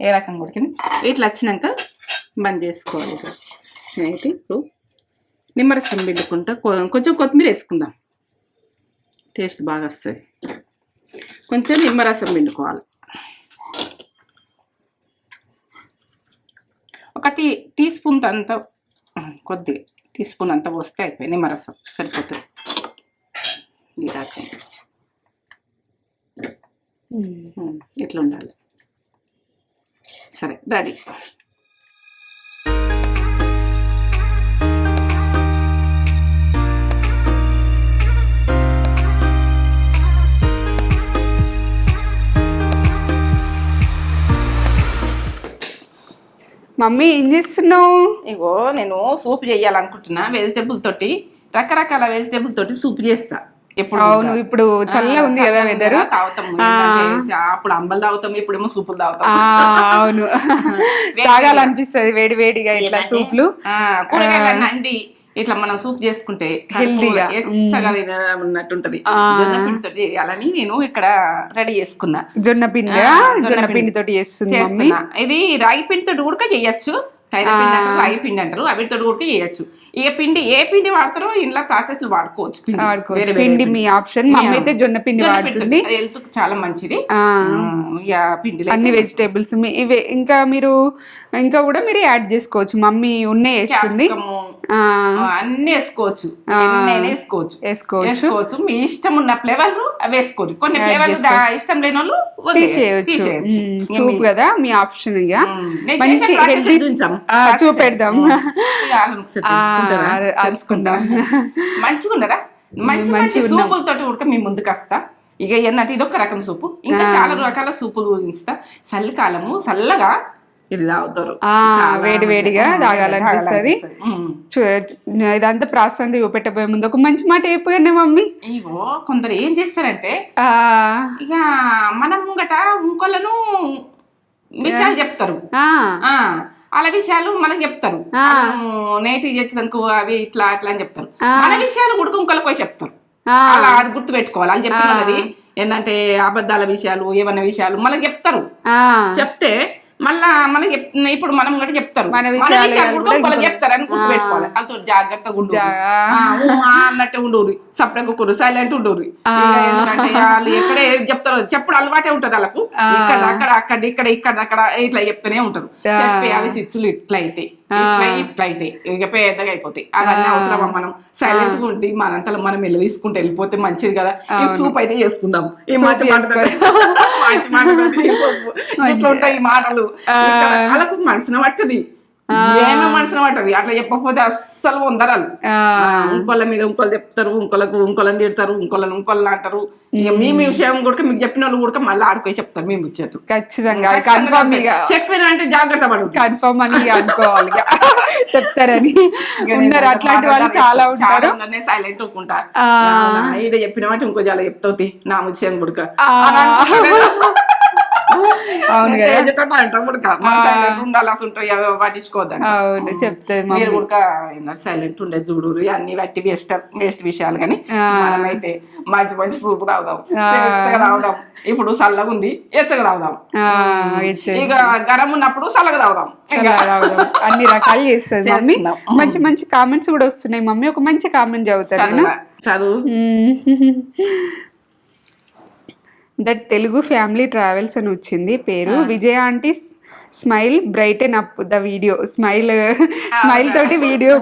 ఏ రకంగా ఉడికింది ఇట్లా వచ్చినాక బంద్ చేసుకోవాలి. నేనైతే ఇప్పుడు నిమ్మరసం పిండుకుంటా. కొంచెం కొత్తిమీర వేసుకుందాం. టేస్ట్ బాగా వస్తుంది. కొంచెం నిమ్మరసం పిండుకోవాలి. ఒక టీ టీ స్పూన్ అంత కొద్దిగా టీ స్పూన్ అంత పోస్తే అయిపోయి నిమ్మరసం. సరిపోతుంది. ఉమ్, ఇట్లా ఉండాలి. సరే రెడీ. మమ్మీ ఏం చేస్తున్నావు? ఇగో నేను సూప్ చేయాలనుకుంటున్నా వెజిటేబుల్ తోటి రకరకాల వెజిటేబుల్ తోటి సూప్ చేస్తా. అవును ఇప్పుడు చల్లగా ఉంది కదా వెదర్ అప్పుడు అంబలు తాగుతాం ఇప్పుడేమో సూపులు తాగుతాం. అవును. తాగాలనిపిస్తది వేడి వేడిగా ఇట్లా సూప్లు. అండి ఇట్లా మనం సూప్ చేసుకుంటే హెల్దీగా. జొన్న పిండితో చేయాలని నేను ఇక్కడ రెడీ చేసుకున్నా. జొన్న పిండి జొన్న జొన్న పిండి తోటి చేస్తుంది ఇది రాగి పిండితో కూడా చేయొచ్చు. తైర పిండి అంటారు రాగి పిండి అంటారు అవిటితో కూడా చేయొచ్చు. ఏ పిండి ఏ పిండి వాడతారో ఇంట్లో ప్రాసెస్ వాడుకోవచ్చు. పిండి. వాడుకోవచ్చు. పిండి మీ ఆప్షన్ మమ్మీ అయితే జొన్న పిండి వాడుతుంది. కి చాలా మంచిది. పిండిలో అన్ని వెజిటేబుల్స్ ఇవే ఇంకా మీరు ఇంకా కూడా మీరు యాడ్ చేసుకోవచ్చు. మమ్మీ ఉన్నే వేస్తుంది. అన్ని వేసుకోవచ్చు. వేసుకోవచ్చు. వేసుకోవచ్చు. వేసుకోవచ్చు. మీ ఇష్టం ఉన్న ఫ్లేవర్లు అవి వేసుకోరు కొన్ని ఫ్లేవర్లు ఇష్టం లేని వాళ్ళు తీసేయచ్చు. సూప్ కదా మీ ఆప్షన్ ఇక. మంచి. చూపెడదాం. అరుచుకుందాం. మంచిగా ఉండరా మంచి మంచి సూపులతోటి ఉడక మీ ముందుకు వస్తా. ఇక ఏంటంటే ఇది ఒక రకం సూపు. ఇంకా చాలా రకాల సూపులు ఇస్తా. చలికాలము చల్లగా ఇది తాగుతారు. వేడి వేడిగా. తాగాలనిపిస్తది. ఇదంతా ప్రాసెస్ చూపెట్టబోయే ముందు ఒక మంచి మాట చెప్పండి మమ్మీ? ఇగో కొందరు ఏం చేస్తారంటే ఆ, ఇక మనం ముంగట ఇంకొలను విషయాలు చెప్తారు. అలా విషయాలు మనకు చెప్తారు. నేటి చేసినందుకు అవి ఇట్లా అట్లా అని చెప్తారు. మన విషయాలు కూడా ఇంకొకరికి పోయి చెప్తారు. అలా అది గుర్తు పెట్టుకోవాలి అని చెప్పినది ఏంటంటే అబద్ధాల విషయాలు ఏమన్నా విషయాలు మనకు చెప్తారు. చెప్తే మళ్ళా మనకి ఇప్పుడు మనం కూడా చెప్తారు. మన విషయాలు విషయాలు కూడా కూడా ఇంకొకరికి ఇంకొకరు- చెప్తారు అని గుర్తు పెట్టుకోవాలి వాళ్ళతో జాగ్రత్తగా ఉండు. అన్నట్టు ఉండూరి సపరేట్ కురు సైలెంట్ ఉండూరి. ఎక్కడ ఏది చెప్తారో చెప్పుడు అలవాటే ఉంటది వాళ్ళకు. ఇక్కడ అక్కడ అక్కడ ఇక్కడ ఇక్కడ అక్కడ ఇట్లా చెప్తూనే ఉంటారు. చెప్పి అవి సిచ్చులు ఇట్లా అయితే ఇట్లా అయితే ఇక పెద్దగా అయిపోతాయి. అవన్నీ అవసరమా మనం? సైలెంట్గా ఉండి మనంతలో మనం వెళ్ళి తీసుకుంటే వెళ్ళిపోతే మంచిది కదా. సూప్ అయితే చేసుకుందాం. ఈ మంచి మాట్లాడుకుంటే ఇట్లా ఉంటాయి మాటలు. వాళ్ళకు మనసున పట్టది ఏమో మనసున పట్టది అట్లా చెప్పకపోతే అస్సలు వందరాలు. ఆ, ఇంకోళ్ళ మీద ఇంకోళ్ళు చెప్తారు ఇంకోళ్ళకు ఇంకోళ్ళని తిడతారు ఇంకోళ్ళని ఇంకోళ్ళని అంటారు. మీ మీ విషయం కూడా మీకు చెప్పిన వాళ్ళు కూడా మళ్ళీ ఆడుకోయి చెప్తారు మేము ఇచ్చేట్టు ఖచ్చితంగా. కన్ఫర్మ్ చెప్పిన అంటే జాగ్రత్త పడు. కన్ఫర్మ్ అని అనుకోవాలి. చెప్తారని. ఉన్నారు. అట్లాంటి వాళ్ళు చాలా ఉంటారు. సైలెంట్ ఆ. ఈడ చెప్పిన వాటి ఇంకో చాలా చెప్తావు నా గుడక ఆ. అవును కదా? అంటాం ఉండాలి అసలు అవును చెప్తుంది మీరు కూడా సైలెంట్ ఉండే చూడు అన్ని బట్టి వేస్ట్ వేస్ట్ విషయాలు కానీ మనమైతే మంచి మంచి సూపు తాగుదాం తాగుదాం. ఇప్పుడు చల్లగా ఉంది ఎచ్చగా తాగుదాం. ఇక గరం ఉన్నప్పుడు చల్లగా తాగుదాం. అన్ని రకాలు చేస్తుంది మమ్మీ. మంచి మంచి కామెంట్స్ కూడా వస్తున్నాయి మమ్మీ. ఒక మంచి కామెంట్ చదువుతాను నేను చదువు. దట్ తెలుగు ఫ్యామిలీ ట్రావెల్స్ అని వచ్చింది పేరు. Vijaya aunty smile brighten up the video. Smile smile తోటి వీడియో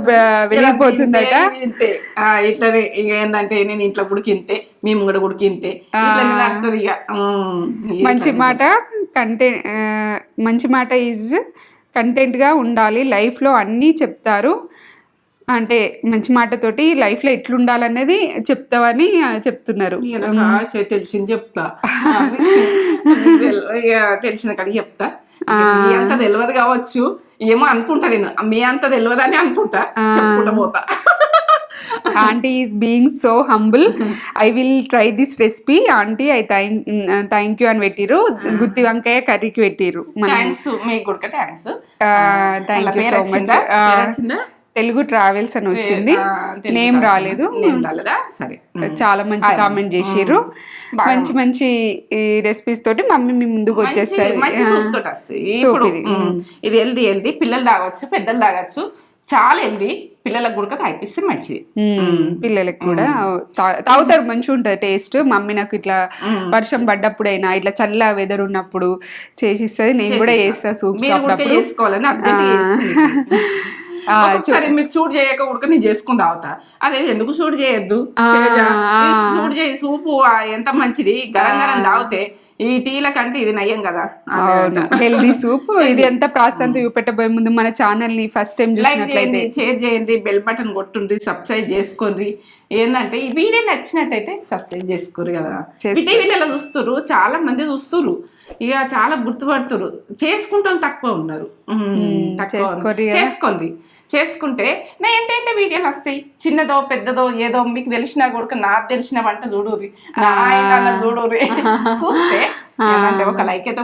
ఆ, ఇట్లనే ఏంటంటే నేను ఇంట్లో గుడికి ఇంతే మేము కూడా ఉమ్, మంచి మాట కంటెంట్ మంచి మాట ఈజ్ కంటెంట్గా ఉండాలి. లైఫ్లో అన్నీ చెప్తారు. అంటే మంచి మాటతోటి లైఫ్లో ఎట్లుండాలనేది చెప్తావని చెప్తున్నారు. తెలిసింది చెప్తా. తెలిసిన కాడికి చెప్తా. అంత తెలియదు కావచ్చు. ఏమో అనుకుంటా నేను. మీ అంత తెలియదు అని అనుకుంటా చెప్పుకుంటా పోతా. Aunty is being so humble. I will try this recipe. Aunty I thank thank you అని పెట్టిరు గుత్తి వంకాయ కర్రీకి పెట్టిరు థ్యాంక్స్ మీకు thank you so much. Telugu travels అని వచ్చింది. నేమ్. రాలేదు. సరే. చాలా మంచి. కామెంట్ చేసిర్రు. మంచి మంచి రెసిపీస్ తోటి మమ్మీ మీ ముందుకు సూప్ సూప్ ఇప్పుడు ఇది. హెల్దీ హెల్దీ పిల్లలు తాగొచ్చు పెద్దలు తాగొచ్చు. చాలా హెల్దీ పిల్లలకు కూడా తాగిపిస్తే మంచిది. పిల్లలకి కూడా తాగుతారు మంచిగా ఉంటది టేస్ట్ మమ్మీ నాకు ఇట్లా వర్షం పడ్డప్పుడైనా ఇట్లా చల్ల వెదర్ ఉన్నప్పుడు చేసిస్తుంది. నేను కూడా చేస్తా సూప్స్ కూడా అప్పుడప్పుడు ఒకసారి మీరు షూట్ చేయక కూడా నేను చేసుకుని తాగుతా. అదే ఎందుకు షూట్ చేయొద్దు. షూట్ చేయి సూపు ఎంత మంచిది? గరం గరం తాగితే ఈ టీల కంటే ఇది నయ్యం కదా. అవును. Healthy soup. ఇది ఎంత ప్రాసెస్ అంతా చూపెట్టబోయే ముందు మన ఛానల్ని ఫస్ట్ టైం చూసినట్లయితే. షేర్ చేయండి బెల్ బటన్ కొట్టుండ్రి సబ్స్క్రైబ్ చేసుకోండి. ఏంటంటే ఈ వీడియో నచ్చినట్టయితే సబ్స్క్రైబ్ చేసుకోరు కదా. టీవీలలో చూస్తురు చాలా మంది చూస్తురు ఇక చాలా గుర్తుపడుతురు చేసుకుంటాం తక్కువ ఉన్నారు. చేసుకోండి చేసుకుంటే నా ఏంటంటే వీడియోలు వస్తాయి. చిన్నదో పెద్దదో ఏదో మీకు తెలిసినా కూడా నాకు తెలిసిన వంట చూడుర్రి నా ఆయన చూడుర్రి చూస్తే ఒక లైక్ అయితే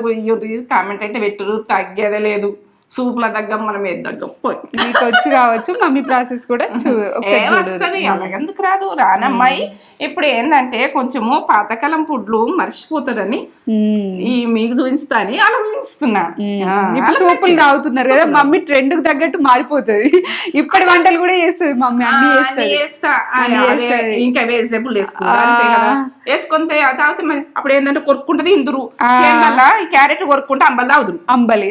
కామెంట్ అయితే పెట్టురు తగ్గేదే లేదు. సూపుల దగ్గం మనం ఏది దగ్గం? పోయి. మీకు వచ్చి కావచ్చు మమ్మీ ప్రాసెస్ కూడా ఏమొస్తుంది అలాగెందుకు రాదు? రానమ్మాయి ఇప్పుడు ఏంటంటే కొంచెము పాతకాలం ఫుడ్లు మర్చిపోతారని ఈ మీకు చూపిస్తా అని అలా చూపిస్తున్నా ఆ, ఇప్పుడు సూపులు తాగుతున్నారు కదా మమ్మీ ట్రెండ్కు తగ్గట్టు మారిపోతుంది. ఇప్పటి వంటలు కూడా చేస్తుంది మమ్మీ అన్ని చేస్తుంది. ఇంకా వెజిటేబుల్ వేసుకుంటా తాగితే అప్పుడు ఏంటంటే కొరుక్కుంటది ఇందురు. క్యారెట్ కొరుక్కుంటే అంబలు తాగుదురు. అంబలి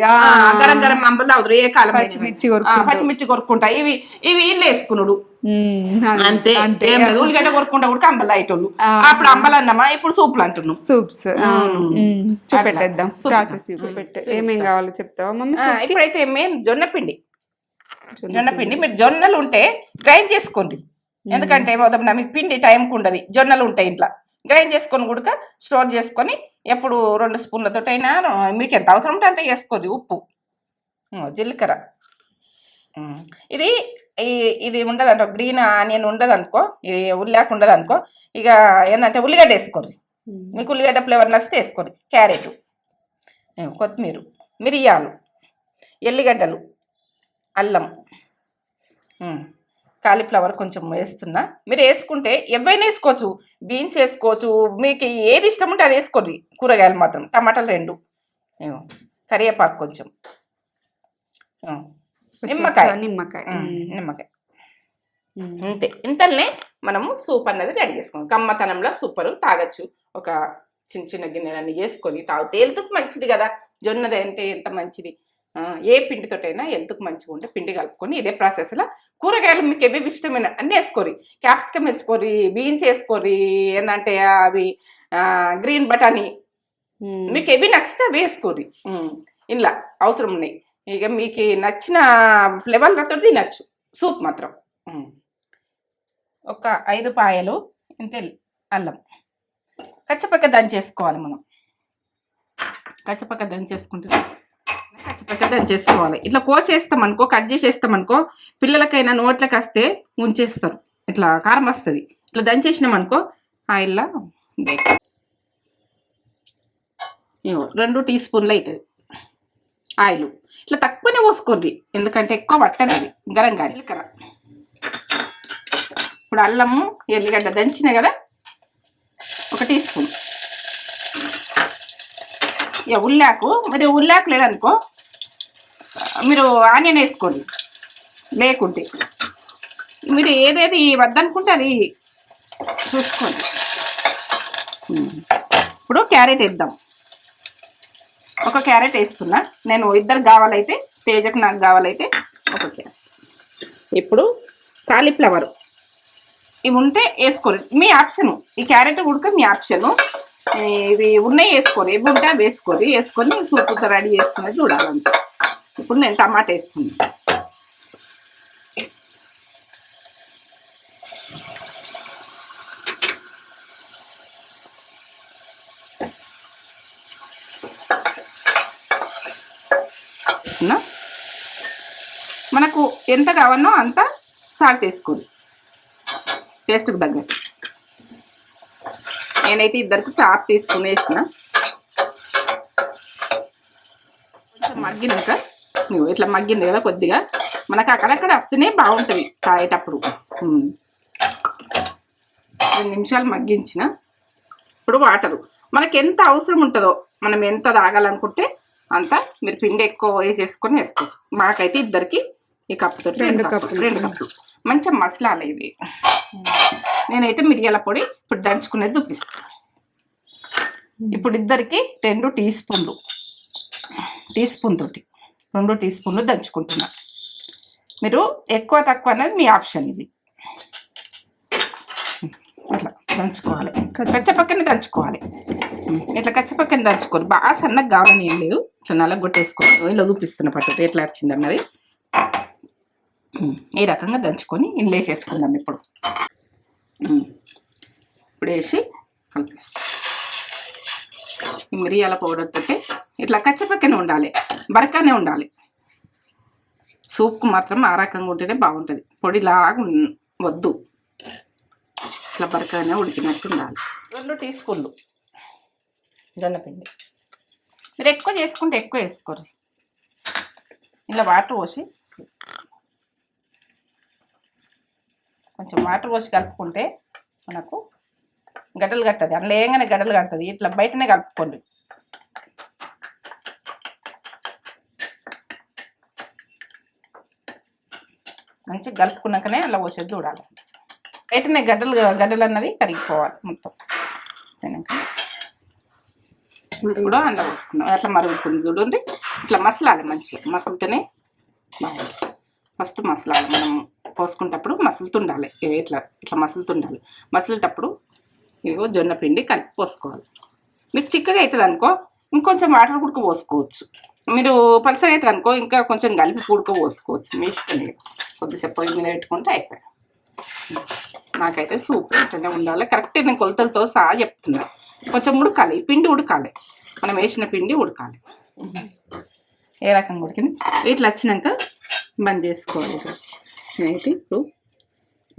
గరం గరం అంబలు తాగుదురు ఏ కాలం పచ్చిమిర్చి. పచ్చిమిర్చి కొరుక్కుంటా ఇవి ఇవి ఇల్లు వేసుకున్నాడు అంతే. ఏం లేదు ఉల్లిగడ్డ కొరుక్కుంటా కూడా అంబలు ఆ. అప్పుడు అంబలు అన్నమా ఇప్పుడు సూపులు అంటున్నాం. సూప్స్. చూపెట్టేద్దాం. ప్రాసెస్. చూపెట్టు ఏమేం. కావాలో చెప్తావా? మమ్మీ? ఇప్పుడైతే మేము జొన్న పిండి. జొన్న పిండి. మీరు జొన్నలు ఉంటే గ్రైండ్ చేసుకోండి. ఎందుకంటే మొదట మీకు పిండి టైంకి ఉండదు. జొన్నలు ఉంటాయి ఇంట్లో. గ్రైండ్ చేసుకొని కూడా స్టోర్ చేసుకొని ఎప్పుడు రెండు స్పూన్లతో అయినా మీకు ఎంత అవసరం ఉంటే అంత వేసుకోండి. ఉప్పు. జీలకర్ర. ఇది ఈ- ఇది ఉండదు అనుకో గ్రీన్ ఆనియన్ ఉండదు అనుకో ఇది ఉల్లాక ఉండదు అనుకో ఇక ఏంటంటే ఉల్లిగడ్డ వేసుకోండి. మ్మ్. మీకు ఉల్లిగడ్డ ఫ్లేవర్ నచ్చితే వేసుకోండి. క్యారెట్ కొత్తిమీర మిరియాలు ఎల్లిగడ్డలు అల్లం కాలీఫ్లవర్ కొంచెం వేస్తున్నా. మీరు వేసుకుంటే ఎవైనా వేసుకోవచ్చు బీన్స్ వేసుకోవచ్చు మీకు ఏది ఇష్టం ఉంటే అది వేసుకోండి. కూరగాయలు మాత్రం టమాటాలు రెండు కరివేపాకు కొంచెం. నిమ్మకాయ. నిమ్మకాయ. నిమ్మకాయ మ్మ్. అంతే ఇంతల్నే మనము సూప్ అన్నది రెడీ చేసుకోం కమ్మతనంలో సూపర్ తాగొచ్చు. ఒక చిన్న చిన్న గిన్నెలన్నీ చేసుకొని తాగితే హెల్త్కి మంచిది కదా. జొన్నది అంటే ఎంత మంచిది? ఏ పిండితోటైనా హెల్త్కి మంచిగా ఉంటే పిండి కలుపుకొని ఇదే ప్రాసెస్లో కూరగాయలు మీకు ఏవి ఇష్టమైన అన్నీ వేసుకోరి. క్యాప్సికమ్ వేసుకోరి బీన్స్ వేసుకోరి ఏంటంటే అవి గ్రీన్ బటానీ. మీకు ఎవి నచ్చితే అవి వేసుకోరి. ఇలా అవసరం ఉన్నాయి. ఇక మీకు నచ్చిన ఫ్లేవర్లతో తినచ్చు. సూప్ మాత్రం. ఒక ఐదు పాయలు ఇంతే అల్లం. కచ్చపక్క దంచేసుకోవాలి మనం. కచ్చపక్క దంచేసుకుంటే కచ్చపక్క దంచేసుకోవాలి. ఇట్లా కోసేస్తాం అనుకో కట్ చేసేస్తాం అనుకో పిల్లలకైనా నోట్లకి వస్తే ఉంచేస్తారు ఇట్లా కారం వస్తుంది. ఇట్లా దంచేసినాం అనుకో ఆయిల్లో బేక్ రెండు టీ స్పూన్లు అవుతుంది ఆయిల్ ఇట్లా తక్కువనే పోసుకోండి. ఎందుకంటే ఎక్కువ పట్టదు గరం కానీ జీలకర్ర. ఇప్పుడు అల్లము ఎల్లిగడ్డ దంచినా కదా? ఒక టీ స్పూన్. ఇక ఉల్లాకు మరి ఉల్లాకు లేదనుకో మీరు ఆనియన్ వేసుకోండి. లేకుంటే. మీరు ఏదేది వద్దనుకుంటే అది చూసుకోండి. ఇప్పుడు క్యారెట్ వేద్దాం. ఒక క్యారెట్ వేస్తున్నా. నేను ఇద్దరు కావాలైతే తేజకు నాకు కావాలైతే ఒక క్యారెట్. ఇప్పుడు కాలీఫ్లవర్. ఇవి ఉంటే వేసుకోరు. మీ ఆప్షను. ఈ క్యారెట్ ఉడక మీ ఆప్షను. ఇవి ఉన్నాయి వేసుకోరు. ఇవి ఉంటే అవి వేసుకోరు. వేసుకొని సూపుతో రెడీ చేసుకుని చూడాలంటే ఇప్పుడు నేను టమాటా వేసుకున్నాను వేస్తున్నా. మనకు ఎంత కావాలో అంత సాల్ట్ వేసుకోండి. టేస్ట్కి తగ్గట్టు. నేనైతే ఇద్దరికి సాఫ్ తీసుకుని వేసిన. కొంచెం మగ్గినాక నువ్వు ఇట్లా మగ్గింది కదా కొద్దిగా. మనకు అక్కడక్కడ వస్తేనే బాగుంటుంది తాగేటప్పుడు. రెండు నిమిషాలు మగ్గించిన. ఇప్పుడు వాటరు. మనకి ఎంత అవసరం ఉంటుందో మనం ఎంత తాగాలనుకుంటే అంత మీరు పిండి ఎక్కువ వేసేసుకొని వేసుకోవచ్చు. మాకైతే ఇద్దరికి ఈ కప్పు తోటి రెండు కప్పులు. రెండు కప్పులు. మంచిగా మసలాలి ఇది నేనైతే మిరియాల పొడి ఇప్పుడు దంచుకునేది చూపిస్తాను ఇప్పుడు ఇద్దరికి రెండు టీ స్పూన్లు. టీ స్పూన్ తోటి రెండు టీ స్పూన్లు దంచుకుంటున్నా. మీరు ఎక్కువ తక్కువ అనేది మీ ఆప్షన్ ఇది. అట్లా దంచుకోవాలి. కచ్చపక్కనే దంచుకోవాలి. ఇట్లా కచ్చపక్కనే దంచుకోవాలి బాగా సన్నగా కావాలని ఏం లేదు. ఇట్లా నల్లగా ఇలా చూపిస్తున్న పట్టుకు ఎట్లా వచ్చింది అన్నది. ఈ రకంగా దంచుకొని ఇందులో వేసేసుకుందాం ఇప్పుడు. ఇప్పుడు వేసి కలిపేస్తాం. ఈ మిరియాల పౌడర్ తోటి ఇట్లా కచ్చపక్కనే ఉండాలి. బరకానే ఉండాలి. సూప్కు మాత్రం ఆ రకంగా ఉంటేనే బాగుంటుంది. పొడిలాగా లాగా వద్దు. ఇట్లా బరకానే ఉడికినట్టు ఉండాలి. రెండు టీ స్పూన్లు. జొన్నపిండి మీరు ఎక్కువ చేసుకుంటే ఎక్కువ వేసుకోరు. ఇలా వాటర్ పోసి కొంచెం వాటర్ పోసి కలుపుకుంటే మనకు గడ్డలు కట్టది. అందులో ఏంగానే గడ్డలు కడుతుంది. ఇట్లా బయటనే కలుపుకోండి. మంచిగా కలుపుకున్నాకనే అలా పోసేది చూడాలి. బయటనే గడ్డలు గడ్డలు అన్నది కరిగిపోవాలి మొత్తం. తినాక ఇప్పుడు అందులో పోసుకున్నాం అట్లా మరుగుతుంది చూడండి. ఇట్లా మసలాలి మంచిగా. మసలుతూనే బాగుంటుంది. ఫస్ట్ మసలాలి మనం పోసుకుంటప్పుడు మసులుతుండాలి. ఇవి ఇట్లా ఇట్లా మసులుతుండాలి. మసిలేటప్పుడు ఇదిగో జొన్న పిండి కలిపి పోసుకోవాలి. మీకు చిక్కగా అవుతుంది అనుకో ఇంకొంచెం వాటర్ ఉడక పోసుకోవచ్చు. మీరు పలసగా అవుతుంది అనుకో ఇంకా కొంచెం కలిపి ఉడక పోసుకోవచ్చు. మీ ఇష్టం. కొద్దిసేపు పొయ్యి మీద పెట్టుకుంటే అయిపోయాయి నాకైతే సూప్ ఇట్లనే ఉండాలి. కరెక్ట్ నేను కొలతలతో సహా చెప్తున్నా. కొంచెం ఉడకాలి పిండి ఉడకాలి. మనం వేసిన పిండి ఉడకాలి. ఏ రకంగా ఉడికింది? ఇట్లా వచ్చినాక బంద్ చేసుకోవాలి అయితే నేనైతే ఇప్పుడు?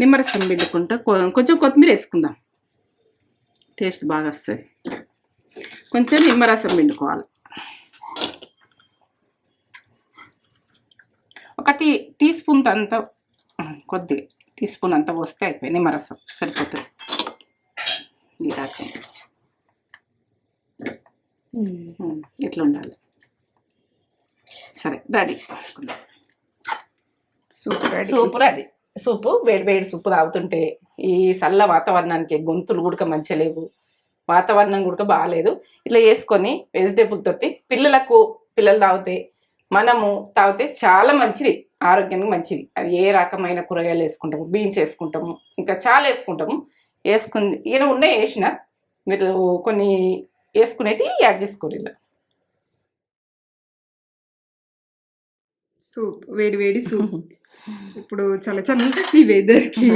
నిమ్మరసం పిండుకుంటా కొంచెం కొత్తిమీర వేసుకుందాం. టేస్ట్ బాగా వస్తుంది. కొంచెం నిమ్మరసం పిండుకోవాలి. ఒక టీ టీ స్పూన్ అంత కొద్దిగా టీ స్పూన్ అంత పోస్తే అయిపోయి నిమ్మరసం. సరిపోతుంది. ఈ రకంగా. ఇట్లా ఉండాలి సరే ready. Super soup ready. Soup వేడి వేడి సూపు తాగుతుంటే ఈ చల్ల వాతావరణానికి గొంతులు కూడా మంచిగా లేవు. వాతావరణం కూడా బాగాలేదు. ఇట్లా వేసుకొని వెజిటేబుల్ తోటి పిల్లలకు పిల్లలు తాగితే మనము తాగితే చాలా మంచిది. ఆరోగ్యానికి మంచిది. అది ఏ రకమైన కూరగాయలు వేసుకుంటాము బీన్స్ వేసుకుంటాము ఇంకా చాలా వేసుకుంటాము. వేసుకుని ఈయన ఉండే వేసిన. మీరు కొన్ని వేసుకునేటి యాడ్ చేసుకోరు ఇలా సూప్ వేడి వేడి సూప్. ఇప్పుడు చాలా చల్లటి వెదర్కి.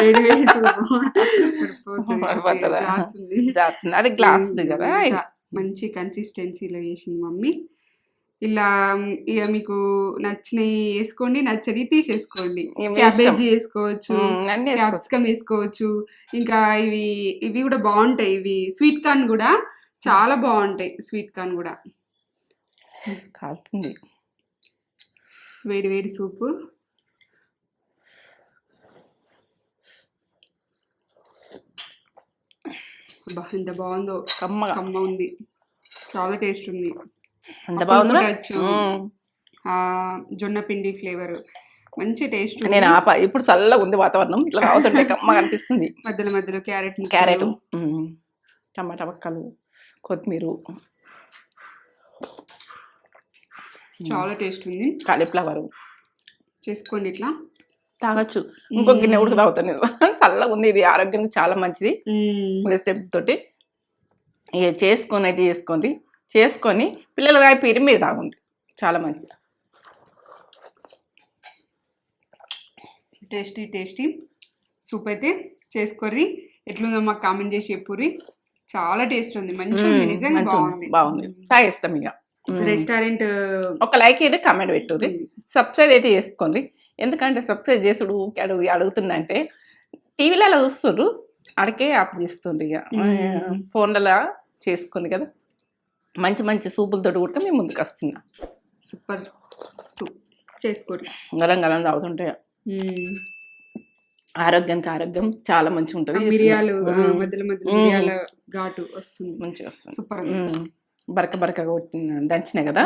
వేడి వేడి సూప్. అది గ్లాస్ కదా. మంచి కన్సిస్టెన్సీలో చేసింది మమ్మీ. ఇలా ఇక మీకు నచ్చినవి వేసుకోండి నచ్చని తీసేసుకోండి. క్యాబేజీ వేసుకోవచ్చు. క్యాప్సికమ్ వేసుకోవచ్చు. ఇంకా ఇవి ఇవి కూడా బాగుంటాయి. ఇవి స్వీట్ కార్న్ కూడా చాలా బాగుంటాయి స్వీట్ కార్న్ కూడా. కాలుతుంది. వేడి వేడి సూపు. అబ్బా ఎంత బాగుందో. కమ్మగా. కమ్మ ఉంది. చాలా టేస్ట్ ఉంది. జొన్న పిండి ఫ్లేవర్ మంచి టేస్ట్ నేను ఇప్పుడు చల్లగా ఉంది వాతావరణం. ఇట్లా తాగుతుంటే కమ్మగా అనిపిస్తుంది. మధ్యలో మధ్యలో క్యారెట్ క్యారెట్. టమాటా ముక్కలు. కొత్తిమీర చాలా టేస్ట్ ఉంది. కాలీఫ్లవర్. చేసుకోండి ఇట్లా. తాగొచ్చు. ఇంకో గిన్నె ఉడక తాగుతాను. చల్లగా ఉంది. ఇది ఆరోగ్యానికి చాలా మంచిది. వెజిటేబుల్ తోటి. ఇక చేసుకొని అయితే చేసుకోండి. చేసుకొని పిల్లలు తాగిపోయి మీరు తాగుండి. చాలా మంచిది. Tasty tasty. సూప్ అయితే చేసుకోర్రి. ఎట్లుందో మాకు కామెంట్ చేసి చెప్పుర్రి. చాలా టేస్ట్ ఉంది. మంచిగా ఉంది. నిజంగా బాగుంది. బాగుంది. తాగేస్తాం ఇక. రెస్టారెంట్ ఒక లైక్ అయితే కామెంట్ పెట్టుర్రి. సబ్స్క్రైబ్ అయితే చేసుకోండి. ఎందుకంటే సబ్స్క్రైబ్ చేసుడు అడుగు అడుగుతుందంటే టీవీలో అలా చూస్తుండ్రు. అడికే ఆప్ చేస్తుండ్రు ఇక. ఫోన్లలో చేసుకోండి కదా. మంచి మంచి సూపులతో కూడా మేము ముందుకు వస్తున్నాం. సూపర్. సూప్ చేసుకోరు గలం గలం తాగుతుంటే. మ్మ్. ఆరోగ్యానికి ఆరోగ్యం చాలా మంచిగా ఆ ఉంటుంది మిరియాలు. మధ్యలో మధ్యలో ఘాటు వస్తుంది. మంచిగా వస్తుంది. సూపర్. బరక బరక కొట్టిన దంచినాయి కదా?